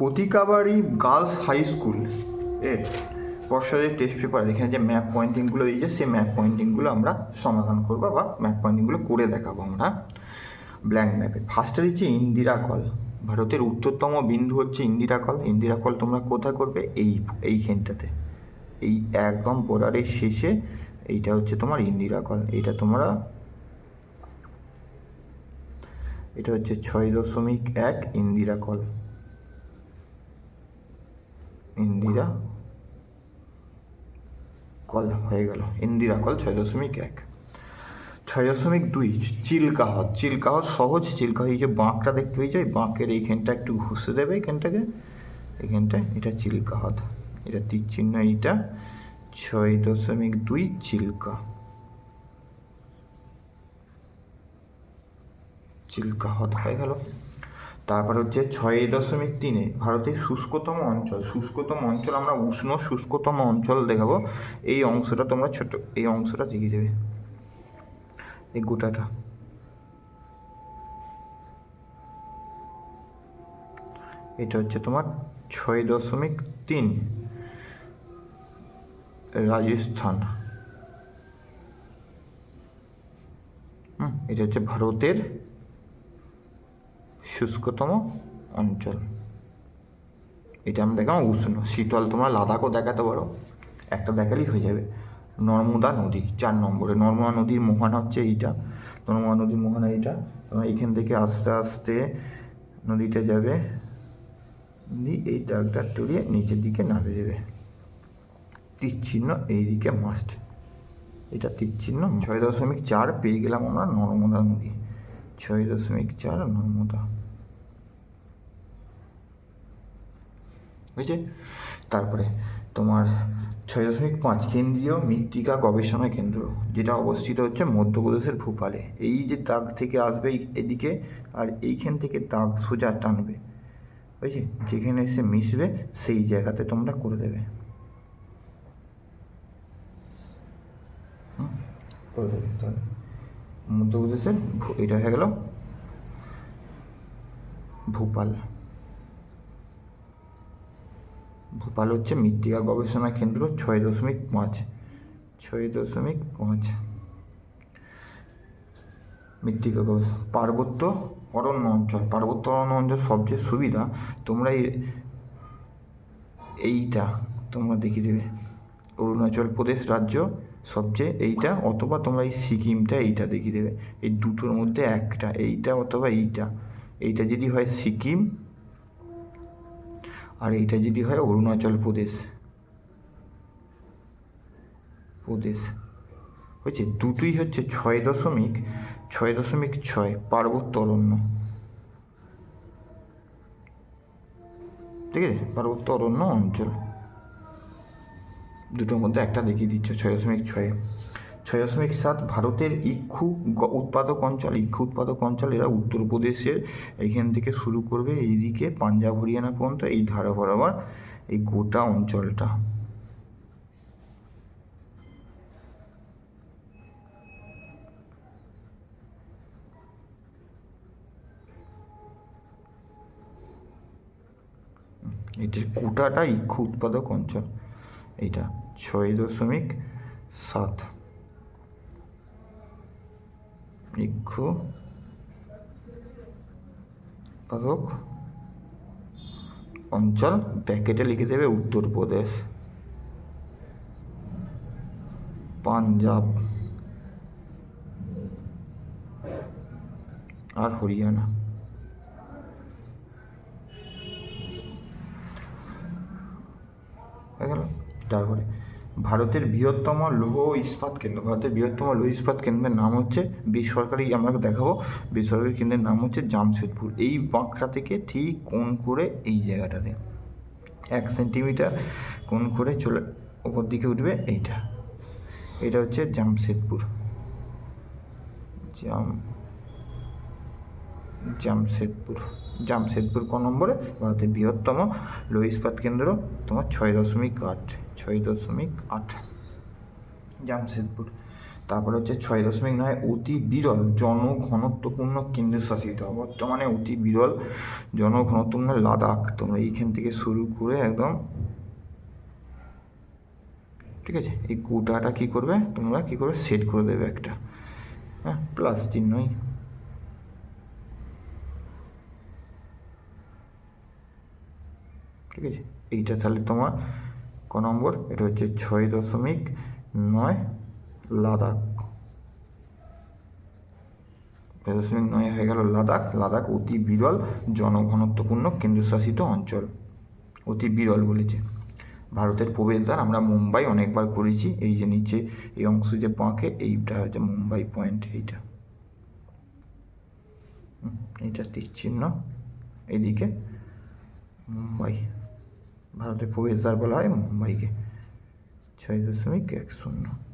পতিকাবাড়ি girls high school. এর বর্ষারের test paper এখানে যে ম্যাপ পয়েন্টিংগুলো দিয়েছে, সেই ম্যাপ পয়েন্টিংগুলো আমরা সমাধান করব বা ম্যাপ পয়েন্টিংগুলো করে দেখাবো আমরা। ব্ল্যাঙ্ক ম্যাপে ফার্স্টে দিচ্ছি ইন্দিরা কল। ভারতের উত্তরতম বিন্দু হচ্ছে ইন্দিরা কল। ইন্দিরা কল তোমরা কোথায় করবে? এই, এইখানটাতে। এই একদম বর্ডারের শেষে এইটা হচ্ছে তোমার ইন্দিরা কল। এইটা তোমরা এটা হচ্ছে ছয় দশমিক এক ইন্দিরা কল। ইন্দিরা কল হয়ে গেল। ইন্দিরা কল ছয় দশমিক এক। ছয় দশমিক দুই চিলকাহত চিলকাহত সহজ চিলকাহ। এই যে বাঁকটা দেখতে পেয়েছ, এই বাঁকের এইখানটা একটু ঘুষে দেবে এখানটাকে। এখানটায় এটা চিলকাহত এটা তীর চিহ্ন এইটা। ছয় দশমিক দুই চিল্কা চিল্কাহত হয়ে গেল। তারপর হচ্ছে ছয় দশমিক তিনে ভারতের শুষ্কতম অঞ্চল। শুষ্কতম অঞ্চল, আমরা উষ্ণ শুষ্কতম অঞ্চল দেখাবো। এই অংশটা তোমরা ছোট, এই অংশটা দেখিয়ে দেবে। এই গোটাটা। এটা হচ্ছে তোমার ছয় দশমিক তিন রাজস্থান। হুম, এটা হচ্ছে ভারতের শুষ্কতম অঞ্চল। এটা আমরা দেখাবো, উষ্ণ। শীতল তোমরা লাদাখও দেখাতে পারো। একটা দেখালেই হয়ে যাবে। নর্মদা নদী, চার নম্বরে। নর্মদা নদীর মোহনা হচ্ছে এইটা। নর্মদা নদীর মোহনা এইটা। তোমরা এইখান থেকে আস্তে আস্তে নদীটা যাবে। এই দাগটা টুরিয়ে নিচের দিকে নামে দেবে। তীর চিহ্ন এইদিকে মাস্ট এটা তীর চিহ্ন ছয় দশমিক চার পেয়ে গেলাম আমরা নর্মদা নদী। ছয় দশমিক চার নর্মদা। বুঝছে তারপরে তোমার ছয় দশমিক পাঁচ কেন্দ্রীয় মৃত্তিকা গবেষণা কেন্দ্র, যেটা অবস্থিত হচ্ছে মধ্যপ্রদেশের ভূপালে। এই যে দাগ থেকে আসবে এদিকে, আর এইখান থেকে দাগ সোজা টানবে বুঝছি যেখানে এসে মিশবে, সেই জায়গাতে তোমরা করে দেবে। করে দেবে, তাহলে। মধ্যপ্রদেশের এটা হয়ে গেল ভূপাল। ভোপাল হচ্ছে মৃত্তিকা গবেষণা কেন্দ্র ছয় দশমিক পাঁচ, ছয় দশমিক পাঁচ। মৃত্তিকা গবেষণা, পার্বত্য অরণ্য অঞ্চল, পার্বত্য অরণ্য অঞ্চল সবচেয়ে সুবিধা, তোমরা এই, এইটা তোমরা দেখিয়ে দেবে। অরুণাচল প্রদেশ রাজ্য সবচেয়ে এইটা, অথবা তোমরা এই সিকিমটা এইটা দেখিয়ে দেবে। এই দুটোর মধ্যে একটা, এইটা অথবা এইটা। এইটা যদি হয় সিকিম আর এইটা যদি হয় অরুণাচল প্রদেশ। প্রদেশ। হয়েছে, দুটোই হচ্ছে ছয় দশমিক ছয় দশমিক ছয়, পার্বত্য অরণ্য। ঠিক আছে? পার্বত্য অরণ্য অঞ্চল। দুটোর মধ্যে একটা দেখিয়ে দিচ্ছ, ছয় দশমিক ছয়ে। ছয় দশমিক সাত ভারতের ইক্ষু উৎপাদক অঞ্চল, ইক্ষু উৎপাদক অঞ্চল, এরা উত্তরপ্রদেশের এইখান থেকে শুরু করবে, এইদিকে পাঞ্জাব, হরিয়ানা পর্যন্ত এই ধারা বরাবর এই গোটা অঞ্চলটা। এটির কোটাটা ইক্ষু উৎপাদক অঞ্চল, এইটা ছয় দশমিক সাত। ইক্ষু উৎপাদক অঞ্চল ব্যাকেটে লিখে দেবে উত্তরপ্রদেশ. পাঞ্জাব আর হরিয়ানা। তারপরে ভারতের বৃহত্তম লৌহ ইস্পাত কেন্দ্র, ভারতের বৃহত্তম লৌহ ইস্পাত কেন্দ্রের নাম হচ্ছে বেসরকারি, আমরা দেখাবো বেসরকারি কেন্দ্রের নাম হচ্ছে জামশেদপুর। এই বাঁকটা থেকে ঠিক কোন করে এই জায়গাটাতে? এক সেন্টিমিটার কোন করে চলে, ওপর দিকে উঠবে এইটা। এটা হচ্ছে জামশেদপুর। জাম, জামশেদপুর। জামশেদপুর ক নম্বরে? ভারতের বৃহত্তম লৌহ ইস্পাত কেন্দ্র, তোমার ছয় দশমিক আট, ছয় দশমিক আট জামশেদপুর। তারপর হচ্ছে ছয় দশমিক নয়, অতি বিরল, জনঘনত্বপূর্ণ কেন্দ্রশাসিত বর্তমানে অতি বিরল, জনঘনত্বপূর্ণ লাদাখ। তোমরা এইখান থেকে শুরু করে একদম, ঠিক আছে? এই গোটাটা কী করবে? তোমরা কী করে সেট করে দেবে একটা। হ্যাঁ প্লাস চিহ্নই ঠিক আছে? এইটা তাহলে তোমার ক নম্বর? এটা হচ্ছে ছয় দশমিক নয় লাদাখ। ছয় দশমিক নয় হয়ে গেল লাদাখ। লাদাখ অতি বিরল, জনঘনত্বপূর্ণ, কেন্দ্রশাসিত অঞ্চল। অতি বিরল বলেছে। ভারতের প্রবেশদ্বার আমরা মুম্বাই অনেকবার করেছি। এই যে নিচে, এই অংশ যে বাঁকে এইটা হচ্ছে মুম্বাই পয়েন্ট, এইটা। এইটা তীর চিহ্ন। এইদিকে মুম্বাই। ভারতের প্রবেশদ্বার বলা হয় মুম্বাইকে। ছয় দশমিক এক শূন্য।